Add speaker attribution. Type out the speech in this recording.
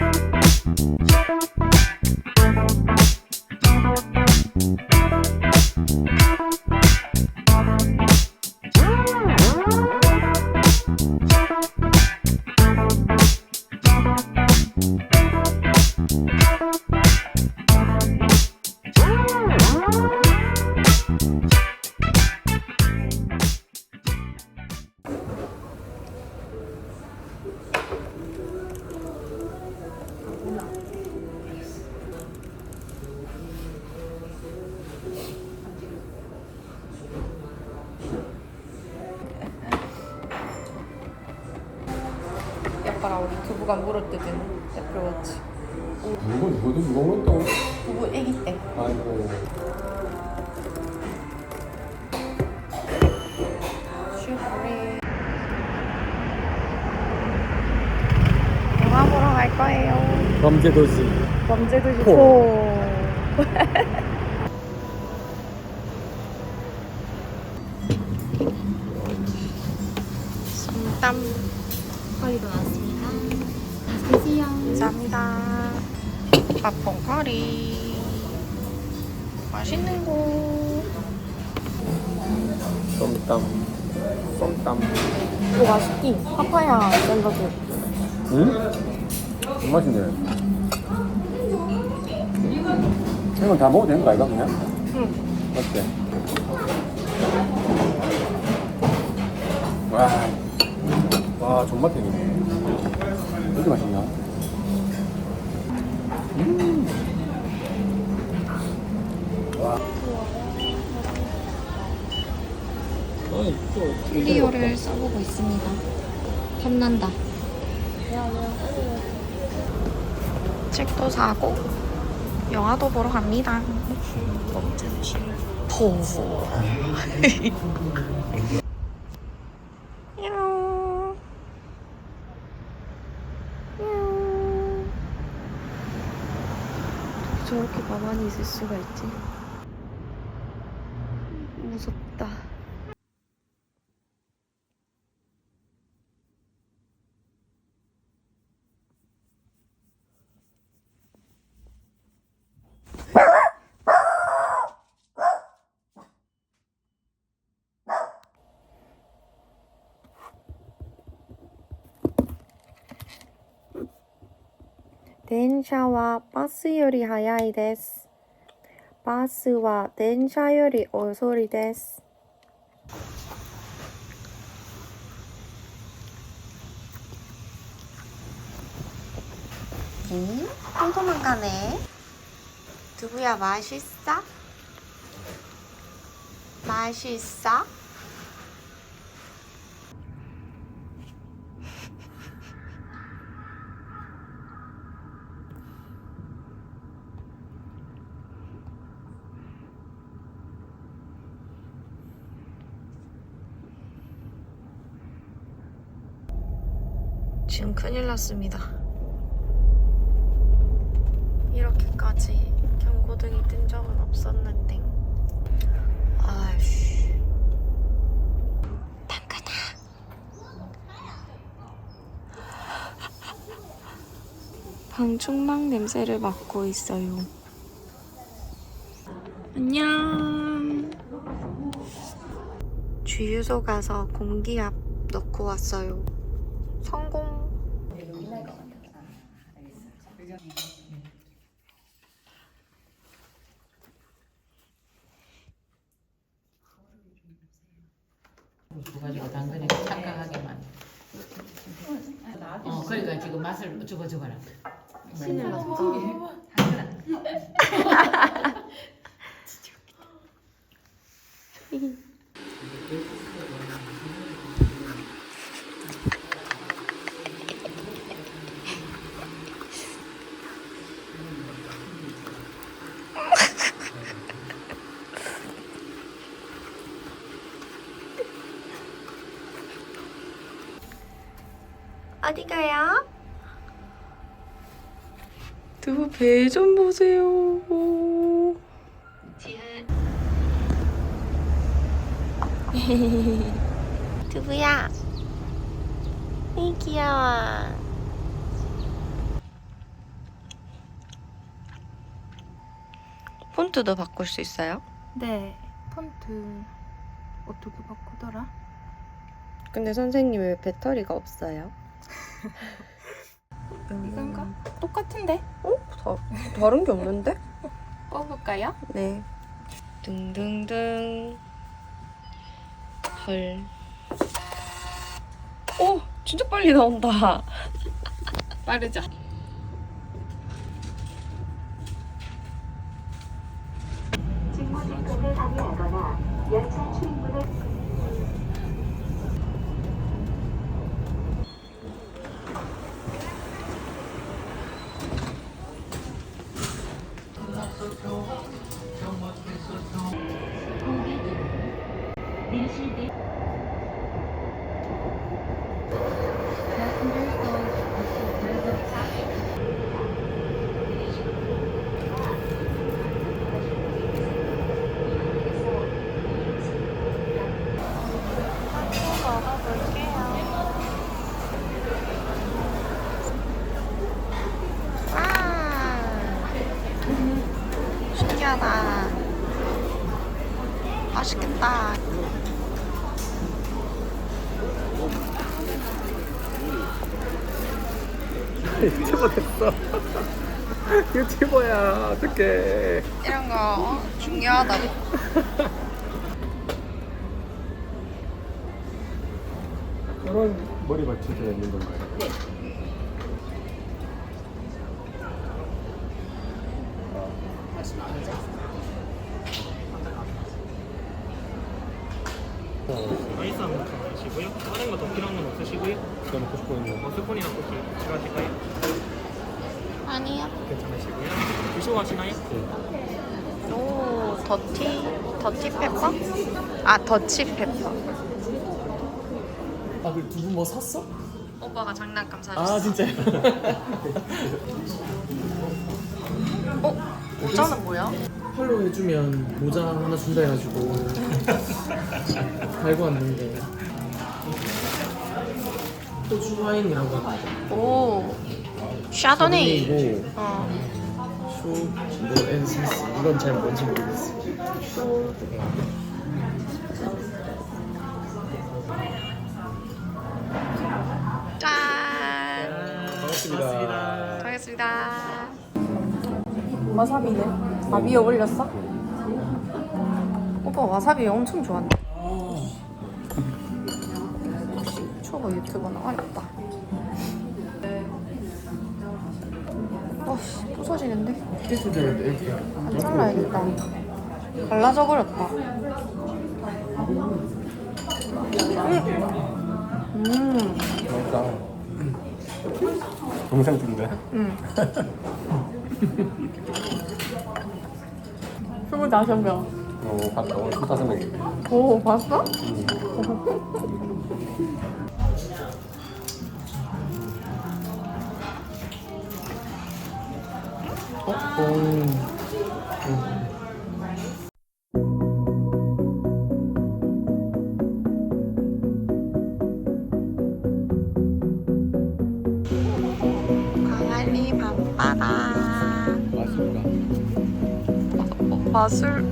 Speaker 1: Thank you. 우리 두부가 물어뜯은 애플워치.
Speaker 2: 누구 누구도 누가 물었다고?
Speaker 1: 두부 애기 때.
Speaker 2: 아이고.
Speaker 1: 슈프리. 영화 보러 갈 거예요.
Speaker 2: 범죄도시.
Speaker 1: 범죄도시
Speaker 2: 포.
Speaker 1: 포 땀.
Speaker 3: 커리도 나왔습니다.
Speaker 1: 감사합니다. papong 커리. 맛있는 곳.
Speaker 2: 썸땀 썸땀
Speaker 1: 이거 맛있지? 파파야 샐러드.
Speaker 2: 응? 좀 맛있네 이건 다 먹어도 되는 거 아이가 그냥?
Speaker 1: 응.
Speaker 2: 어때? 와, 와 존맛탱이네 왜 이렇게 맛있냐? 음.
Speaker 3: 클리오를 써보고 있습니다. 탐난다.
Speaker 1: 책도 사고 영화도 보러 갑니다. 토fu. 야옹. 야옹. 저렇게 가만히 있을 수가 있지? 電車はバスより速いです。バスは電車より遅いです。 응? 또 도망가네. 두부야 맛있어? 맛있어? 지금 큰일 났습니다. 이렇게까지 경고등이 뜬 적은 없었는데. 아이씨. 당근아. 방충망 냄새를 맡고 있어요. 안녕. 주유소 가서 공기압 넣고 왔어요. 성공.
Speaker 4: 가지고 당근에 착각하게만. 어, 그러니까 지금 맛을 주고 주거라.
Speaker 1: 신을 났다. 어디 가요? 두부 배 좀 보세요. 두부야. 이 귀여워. 폰트도 바꿀 수 있어요?
Speaker 5: 네, 폰트 어떻게 바꾸더라?
Speaker 1: 근데 선생님 왜 배터리가 없어요?
Speaker 5: 이건가? 똑같은데?
Speaker 1: 어? 다, 다른 게 없는데?
Speaker 5: 뽑을까요?
Speaker 1: 네. 등등등. 헐. 오! 진짜 빨리 나온다.
Speaker 5: 빠르죠?
Speaker 1: 신기하다. 맛있겠다.
Speaker 2: 유튜버 됐어. 유튜버야, 어떡해.
Speaker 1: 이런 거 어? 중요하다고.
Speaker 2: 이런 머리 받쳐져 있는 건가요? 네.
Speaker 6: 아이스 한 모금 마시고요. 다른 거 더 필요한 건 없으시고요.
Speaker 2: 제가 먹고 싶어 있는
Speaker 6: 어, 스푼이나 쿠키 필요하실까요?
Speaker 1: 아니요.
Speaker 6: 괜찮으시고요. 드시고 가시나요?
Speaker 1: 오, 더티, 더티 페퍼? 아, 더치 페퍼.
Speaker 7: 아, 그 두 분 뭐 샀어?
Speaker 1: 오빠가 장난감 사줬어.
Speaker 7: 아, 진짜요?
Speaker 1: 어? 모자는 뭐야?
Speaker 7: 팔로 해주면 모자 하나 준다 해가지고 달고 왔는데 호주 와인이라고 하는데
Speaker 1: 오, 샤도네이.
Speaker 7: 샤도네이고
Speaker 1: 어.
Speaker 7: 쇼, 뭐 엔센스 이건 잘 뭔지 모르겠어
Speaker 1: 짠.
Speaker 2: 반갑습니다.
Speaker 1: 가겠습니다.
Speaker 5: 와사비는? 아 위에 올렸어?
Speaker 1: 오빠 와사비 엄청 좋아한다. 역시 초보 유튜버는 어렵다. 어씨 부서지는데?
Speaker 7: 이렇게
Speaker 1: 안 잘라야겠다. 갈라져 버렸다. 음, 음,
Speaker 2: 맛있다. 동생 찍는 데?
Speaker 1: 음.
Speaker 5: 스물다섯 명.
Speaker 2: 어, 봤다. 오늘 25명이.
Speaker 5: 오 봤어?
Speaker 1: 광안리 Pastor